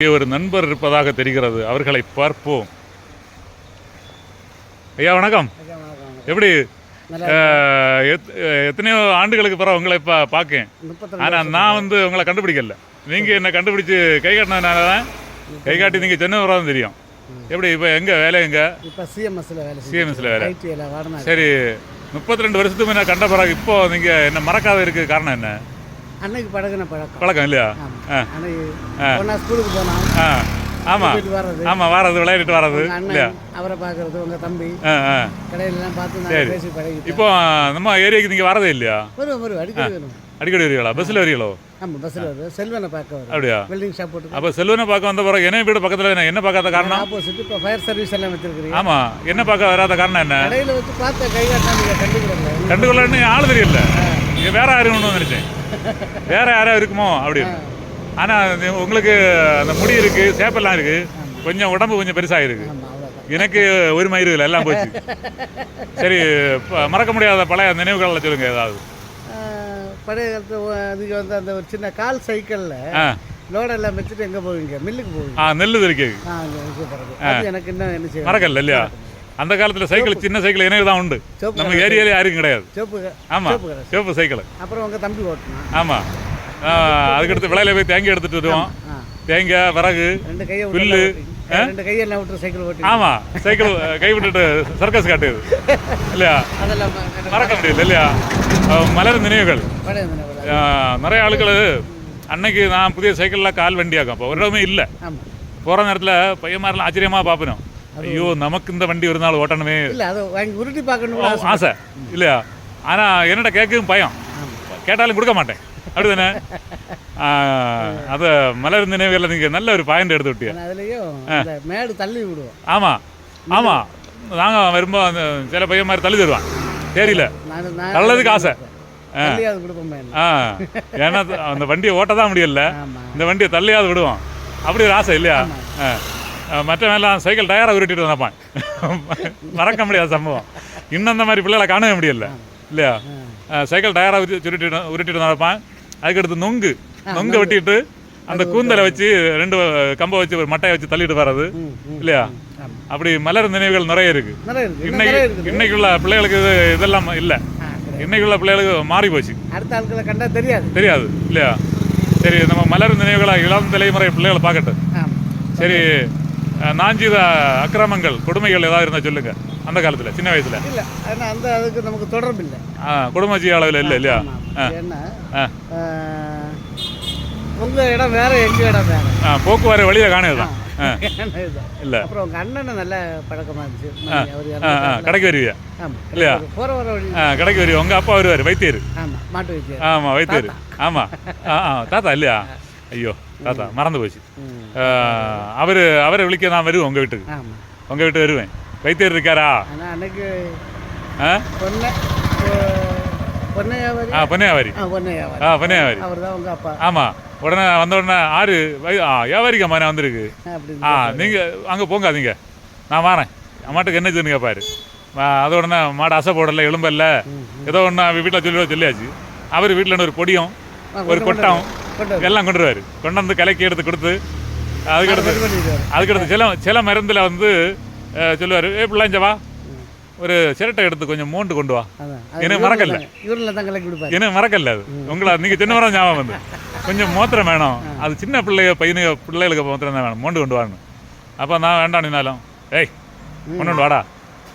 இங்கே ஒரு நண்பர் இருப்பதாக தெரிகிறது. அவர்களை பார்ப்போம். ஐயா வணக்கம். எப்படி எத்தனையோ ஆண்டுகளுக்கு பிறகு உங்களை இப்போ பார்க்கேன். ஆனால் நான் வந்து உங்களை கண்டுபிடிக்கல. நீங்கள் என்னை கண்டுபிடிச்சு கை காட்டினதுனால தான் கை காட்டி நீங்கள் சென்னை வராதுன்னு தெரியும். எப்படி இப்போ எங்கே வேலை எங்கே? இப்போ சிஎம்எஸ்ல வேலை சிஎம்எஸ்ல வேலை. சரி முப்பத்தி ரெண்டு வருஷத்துக்கு முன்ன கண்ட பிறகு இப்போ நீங்கள் என்ன மறக்காத இருக்கு காரணம் என்ன? அன்னைக்கு பழகின பழக்கம். பழக்கம் இல்லையா? ஆமா. அன்னைக்கு ஸ்கூலுக்கு போனோம் ஆ. ஆமாம் போயிட்டு வர்றது. ஆமாம் வர்றது விளையாடிட்டு உங்க இல்லையா? அவரை பார்க்கறது உங்க தம்பி. கடையிலலாம் பார்த்து பேசி பழகிட்டோம். இப்போ நம்ம ஏரியாவுக்கு நீங்கள் வரதே இல்லையா? வரும் வரும். அடிக்கடி அடிக்கடி வருவீங்களா? பஸ்ஸில் வரீங்களோ ஆமாம் பஸ்ஸில் வருது செல்வனை பார்க்க வரும் அப்படியா? வெல்டிங் ஷாப் போட்டு அப்போ செல்வனை பார்க்க வந்த பிறகு என்ன வீடு பக்கத்தில் என்ன? பார்க்காத காரணம்? ஆப்போசிட் இப்போ ஃபயர் சர்வீஸ் எல்லாம் வச்சிருக்கிறீங்க. ஆமாம் என்ன பார்க்க வராத காரணம் என்ன? கடையில் வச்சு பார்த்த கை காட்டினா நீங்கள் கண்டுக்கிறோங்க கண்டுகொள்ளன்னு ஆள் தெரியல. வேற யாரும் ஒன்று நினைச்சேன். வேற யாரா இருக்குமோ அப்படின்னு ஆனால் உங்களுக்கு அந்த முடி இருக்கு சேப்பெல்லாம் இருக்கு. கொஞ்சம் உடம்பு கொஞ்சம் பெருசாக இருக்கு. எனக்கு ஒரு மயிறு இல்லை எல்லாம் போச்சு. சரி மறக்க முடியாத பழைய நினைவுகளில் சொல்லுங்க ஏதாவது. பழைய காலத்து நீங்கள் வந்து அந்த ஒரு சின்ன கால் சைக்கிளில் ஆ. லோடெல்லாம் வச்சுட்டு எங்கே போவீங்க? மில்லுக்கு போவீங்க? ஆ நெல் இருக்கு எனக்கு இன்னும் என்ன செய்யும் மறக்கல இல்லையா? அந்த காலத்தில் சைக்கிள் சின்ன சைக்கிள் எனக்கு தான் உண்டு. நம்ம ஏரியாலே யாருக்கும் கிடையாது. ஆமாம் சிவப்பு சைக்கிள். அப்புறம் உங்கள் தம்பி ஓட்டணும் ஆமாம் அதுக்கடுத்து விளையில போய் தேங்காய் எடுத்துட்டு வருவோம். தேங்காய் விறகு புல்லு. ரெண்டு கையெல்லாம் விட்டு சைக்கிள் ஓட்டி ஆமாம் சைக்கிள் கை விட்டுட்டு சர்க்கஸ் காட்டுது இல்லையா? அதெல்லாம் மறக்க முடியல இல்லையா? மலர் நினைவுகள். நிறைய ஆளுகள் அன்னைக்கு நான் புதிய சைக்கிளில் கால் வண்டியாக்கும். அப்போ ஒரு இடமே இல்லை. போகிற நேரத்தில் பையன்மாரெலாம் ஆச்சரியமாக பார்ப்பணும் ஐயோ நமக்கு இந்த வண்டி ஒரு நாள் ஓட்டணுமே. இல்ல அதை வாங்கி உருட்டி பார்க்கணும் ஆசை. இல்லையா? ஆனால் என்னட்ட கேட்கவும் பயம். கேட்டாலும் கொடுக்க மாட்டேன். அப்படிதானே? அதை மலர் நினைவுகளில் நீங்கள் நல்ல ஒரு பாயிண்ட் எடுத்து விட்டிய. அதுலயும் மேடு தள்ளி விடுவோம். ஆமாம் ஆமாம் நாங்கள் வரும்போது அந்த சில பையன் மாதிரி தள்ளி தருவான். தெரியல நல்லதுக்கு ஆசை. ஆ. ஏன்னா அந்த வண்டியை ஓட்ட தான் முடியல இந்த வண்டியை தள்ளியாவது விடுவோம். அப்படி ஒரு ஆசை இல்லையா? ஆ. மற்றவெல்லாம் சைக்கிள் டயரை உருட்டிட்டு வந்தப்பான். மறக்க முடியாத சம்பவம். இன்னும் அந்த மாதிரி பிள்ளைகளை காணவே முடியல. இல்லையா? சைக்கிள் டயரை உருட்டி உருட்டிட்டு வந்தப்பான் அதுக்கடுத்து நொங்கு. நொங்கு வெட்டிட்டு அந்த கூந்தலை வச்சு ரெண்டு கம்பை வச்சு ஒரு மட்டையை வச்சு தள்ளிட்டு வர்றது. இல்லையா. அப்படி மலர் நினைவுகள் நிறைய இருக்கு. இன்னைக்கு இன்னைக்குள்ள பிள்ளைகளுக்கு இது இதெல்லாம் இல்லை. ஆ, கிடையாது. இன்னைக்குள்ள பிள்ளைகளுக்கு மாறி போச்சு. அடுத்த ஆட்களை கண்டா தெரியாது. தெரியாது. இல்லையா? சரி நம்ம மலர் நினைவுகளா இளம் தலைமுறை பிள்ளைகளை பார்க்கட்டும். சரி நாஞ்சித அக்கிரமங்கள் கொடுமைகள் ஏதாவது இருந்தால் சொல்லுங்க. அந்த காலத்தில் சின்ன வயசில். இல்ல ஆனா அந்த அதுக்கு நமக்கு தொடர்பு இல்லை குடும்பச்சி அளவில் இல்லை இல்லையா? ஆ. ஏன்னா ஆ. ஆ, உங்க இடம் வேற எங்க இடம் வேற? ஆ போக்குவரத்து வழியை காணுது தான் ஆ. இல்லை. அப்புறம் உங்க அண்ணன் நல்ல பழக்கமா இருந்துச்சு. ஆ ஆ. கடைக்கு வருவியா? ஆமா இல்லையா? போற வர வழி ஆ கடைக்கு வருவியா? உங்கள் அப்பா வருவார் வைத்தியர். ஆமா மாட்டு வைத்தியர். ஆமாம் வைத்தியர். ஆமாம் ஆ ஆ தாத்தா இல்லையா? ஐயோ. தாத்தா மறந்து போச்சு. அவர் அவரை விളിக்க நான் வருவேன் உங்கள் வீட்டுக்கு. உங்கள் வீட்டு வருவேன். வைத்தியர் இருக்காரா? அன்னைக்கு ஆ? பொன்னை பொன்னையாவரி. ஆ பொன்னையாவாரி. ஆமாம் உடனே வந்த உடனே ஆறு ஆ வியாபாரிக்கம்மா நான் வந்திருக்கு? ஆ நீங்கள் அங்கே போங்காதீங்க. நான் வரேன். அம்மாட்டுக்கு என்ன சொல்லுங்க பாரு அது உடனே மாடு அசை போடல எலும்பல்ல ஏதோ ஒன்று வீட்டில் சொல்லி சொல்லியாச்சு. அவர் வீட்டில் ஒரு பொடியும் ஒரு கொட்டம். எல்லாம் கொண்டு வருவார் கொண்டு வந்து கலக்கி எடுத்து கொடுத்து அதுக்கடுத்து. அதுக்கடுத்து சில சில மருந்தில் வந்து சொல்லுவார் ஏ பிள்ளைஞ்ச வா. ஒரு சிரட்டை எடுத்து கொஞ்சம் மோண்டு கொண்டு வா. எனக்கு மறக்கல. எனக்கு மறக்கல அது. உங்களை நீங்கள் சின்ன வரம் ஞாபகம் வந்து. கொஞ்சம் மோத்திரம் வேணும். அது சின்ன பிள்ளைய பையனுக்கு பிள்ளைகளுக்கு மோத்திரம் தான் வேணும். மோண்டு கொண்டு வரணும் அப்போ நான் வேண்டாம் நின்னாலும் ஏய் கொண்டு வாடா.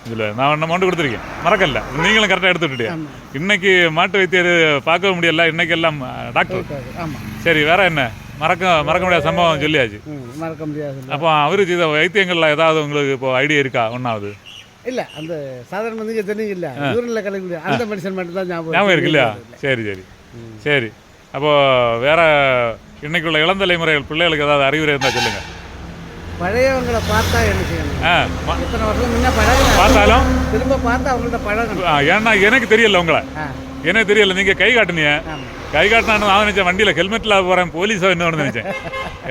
இதில் நான் ஒன்று மோண்டு கொடுத்துருக்கேன். மறக்கல. நீங்களும் கரெக்டாக எடுத்து விட்டுட்டியா? ஆமா. இன்னைக்கு மாட்டு வைத்தியர் பார்க்கவும் முடியல. இன்னைக்கு எல்லாம் டாக்டர் சரி வேற என்ன? மறக்க மறக்க முடியாத சம்பவம் சொல்லியாச்சு. மறக்க முடியாது. அப்போ அவரு செய்த வைத்தியங்கள்ல ஏதாவது உங்களுக்கு இப்போ ஐடியா இருக்கா? ஒன்றாவது இல்ல அந்த சாதாரண நீங்க சொன்னீங்க இல்ல. யூரின்ல கலக்கி. அந்த மனுஷன் மட்டும் தான் ஞாபகம் ஞாபகம் இருக்கு இல்லையா? சரி சரி. சரி. அப்போ வேற இன்னைக்குள்ள இளம் தலைமுறைகள் பிள்ளைகளுக்கு ஏதாவது அறிவுரை இருந்தால் சொல்லுங்க. பழையவங்களை பார்த்தா என்ன செய்யணும்? எத்தனை வருஷம் முன்ன பழகணும் பார்த்தாலும்? திரும்ப பார்த்தா அவங்கள்ட்ட பழகணும். ஏன்னா எனக்கு தெரியல உங்களை. எனக்கு தெரியல நீங்க கை காட்டுனீங்க கை காட்டினான்னு நான் நினைச்சேன் வண்டியில் ஹெல்மெட்டில் போகிறேன் போலீஸோ என்ன நினைச்சேன்.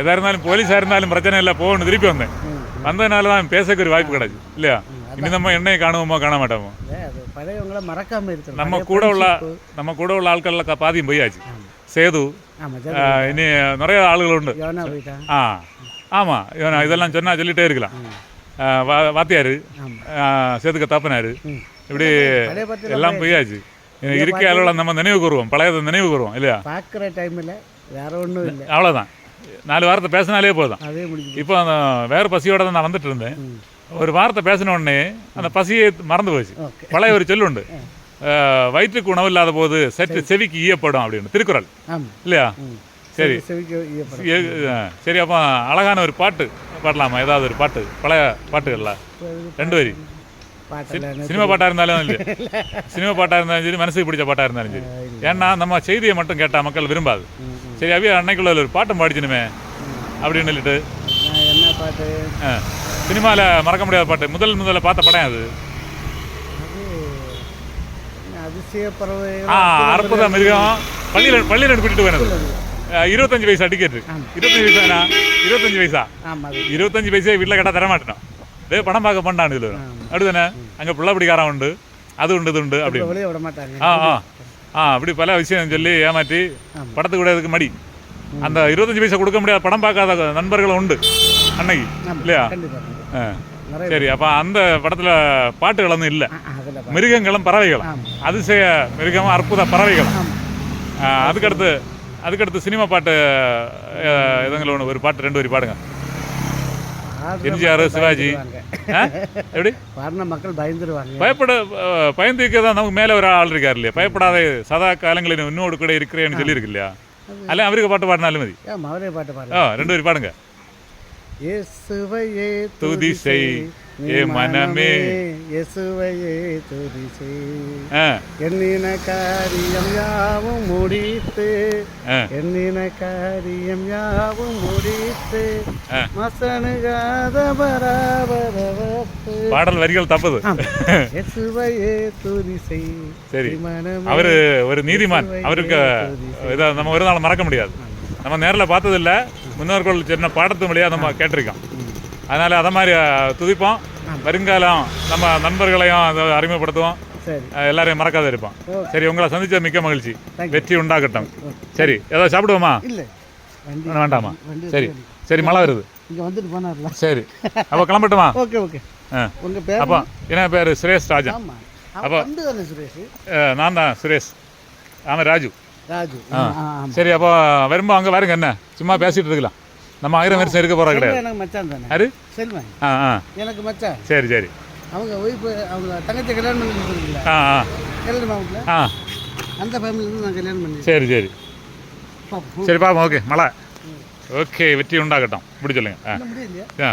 எதா இருந்தாலும் போலீஸாக இருந்தாலும் பிரச்சனை இல்லை போகணும் திருப்பி வந்தேன். வந்ததுனால தான் பேசக்கு ஒரு வாய்ப்பு கிடைச்சு இல்லையா? இனி நம்ம என்னையை காணுவோமோ காண மாட்டோமோ பழையவங்கள மறக்காம இருக்கணும் நம்ம கூட உள்ள. நம்ம கூட உள்ள ஆட்கள்ல பாதியும் போயாச்சு. சேது இனி நிறைய ஆளுகள் உண்டு. ஆ. ஆமாம் இதெல்லாம் சொன்னா சொல்லிட்டே இருக்கலாம். வா- வாத்தியார் சேதுக்க தாப்பனார். இப்படி எல்லாம் போயாச்சு. இருக்க அளவில் நம்ம நினைவு கூறுவோம் பழையதை நினைவு கூறுவோம் இல்லையா? பார்க்குற டைமில் வேற ஒன்றும் இல்லை. அவ்வளோதான் நாலு வாரத்தை பேசினாலே போதும். இப்போ அந்த வேறு பசியோட தான் நான் வந்துட்டு இருந்தேன். ஒரு வார்த்தை பேசின உடனே அந்த பசியை மறந்து போச்சு. பழைய ஒரு சொல்லுண்டு வயிற்றுக்கு உணவு இல்லாத போது சற்று செவிக்கு ஈயப்படும் அப்படின்னு. திருக்குறள். இல்லையா? சரி. சரி அப்போ அழகான ஒரு பாட்டு பாடலாமா? ஏதாவது ஒரு பாட்டு? பழைய பாட்டுகள்ல? ரெண்டு வரி. சினிமா பாட்டாக இருந்தாலும் இல்லை. சினிமா பாட்டாக இருந்தாலும் சரி மனசுக்கு பிடிச்ச பாட்டாக இருந்தாலும் சரி. ஏன்னா நம்ம செய்தியை மட்டும் கேட்டால் மக்கள் விரும்பாது. சரி அவைய அன்னைக்குள்ள ஒரு பாட்டம் பாடிச்சினுமே. அப்படின்னு சொல்லிட்டு. சினிமாவில் மறக்க முடியாத பாட்டு. முதல் முதல்ல பார்த்த படம் அது அதிசய பறவை ஆ அற்புத மிருகம். பள்ளியில் பள்ளியில் கூட்டிட்டு அஹ், இருபத்தஞ்சு வயசா டிக்கெட் இருபத்தஞ்சு வயசா இருபத்தஞ்சு வயசா ஆமாம் அது. இருபத்தஞ்சு வயசே வீட்டில் கேட்டால் தர மாட்டேனோம் டேய் படம் பார்க்க பண்ணான் இதில். அப்படிதானே? அங்கே பிள்ளை பிடிக்காரன் உண்டு. அது உண்டு இது உண்டு அப்படி விட ஆ ஆ. ஆ அப்படி பல விஷயம் சொல்லி ஏமாற்றி படத்துக்கு கூட இதுக்கு மடி அந்த இருபத்தஞ்சு பைசா கொடுக்க முடியாத படம் பார்க்காத நண்பர்களும் உண்டு. அன்னைக்கு. இல்லையா? சரி அப்போ அந்த படத்தில் பாட்டுகள் ஒன்றும் இல்லை மிருகங்களும் பறவைகளும். அதிசய மிருகம் அற்புத ஆ, அதுக்கடுத்து அதுக்கடுத்து சினிமா பாட்டு இதுங்களை ஒன்று ஒரு பாட்டு ரெண்டு வரி பாடுங்க. எம்ஜிஆர் சிவாஜி? எப்படி? பாடின மக்கள் பயந்துருவாங்க. பயப்பட பயந்துக்க தான் நமக்கு மேலே ஒரு ஆள் இருக்கார் இல்லையா? பயப்படாத சதா காலங்களில் இன்னோடு கூட இருக்கிறேன்னு சொல்லியிருக்கு இல்லையா? அல்ல அவருக்கு பாட்டு பாடினாலும் மதி. மதுரை பாட்டு பாடு ரெண்டு வரி பாடுங்க. இயேசுவையே துதி செய், ஏ மனமே. இயேசுவையே துதி செய் ஆ. எண்ணின காரியம் யாவும் முடித்து எண்ணின காரியம் யாவும் முடித்து. மசனுகாத பராபரவத்து. பாடல் வரிகள் தப்புது. இயேசுவையே துதி செய் சரி. அவரு ஒரு நீதிமான். அவருக்கு இதை நம்ம ஒரு நாள் மறக்க முடியாது. நம்ம நேரில் பார்த்ததில்ல. முன்னோர்கள் சின்ன பாடத்து வழியாக நம்ம கேட்டிருக்கோம். அதனால் அதை மாதிரி துதிப்போம். வருங்காலம் நம்ம நண்பர்களையும் அதை அறிமுகப்படுத்துவோம். எல்லாரையும் மறக்காத இருப்போம். சரி உங்களை சந்திச்ச மிக்க மகிழ்ச்சி. வெற்றி உண்டாகட்டும். சரி. ஏதாவது சாப்பிடுவோமா? வேண்டாமா? வண்டி சரி சரி. மழை வருது. சரி. அப்போ கிளம்பட்டுமா? Okay okay. அப்போ என் பேர்? சுரேஷ் சுரேஷ்? அஹ், நான் தான் சுரேஷ். ஆமாம் ராஜு. ராஜு. சரி அப்போ வரும்போது அங்கே பாருங்க என்ன? சும்மா பேசிட்டு இருக்கலாம். நம்ம ஆயிரம் வருஷம் இருக்க போகிறோம் கிடையாது. எனக்கு மச்சான் தானே? யாரு? செல்வன் ஆ ஆ. எனக்கு மச்சான். சரி சரி. அவங்க ஒய்ஃபு அவங்க தங்கச்சி கல்யாணம் பண்ணி கொடுத்துருக்கீங்களா? ஆ ஆ. கல்யாணம் மாவட்டத்தில் ஆ. அந்த ஃபேமிலியிலேருந்து நான் கல்யாணம் பண்ணி சரி சரி. சரி பாப்போம். ஓகே மழை. ஓகே வெற்றி உண்டாகட்டும். இப்படி சொல்லுங்க ஆ.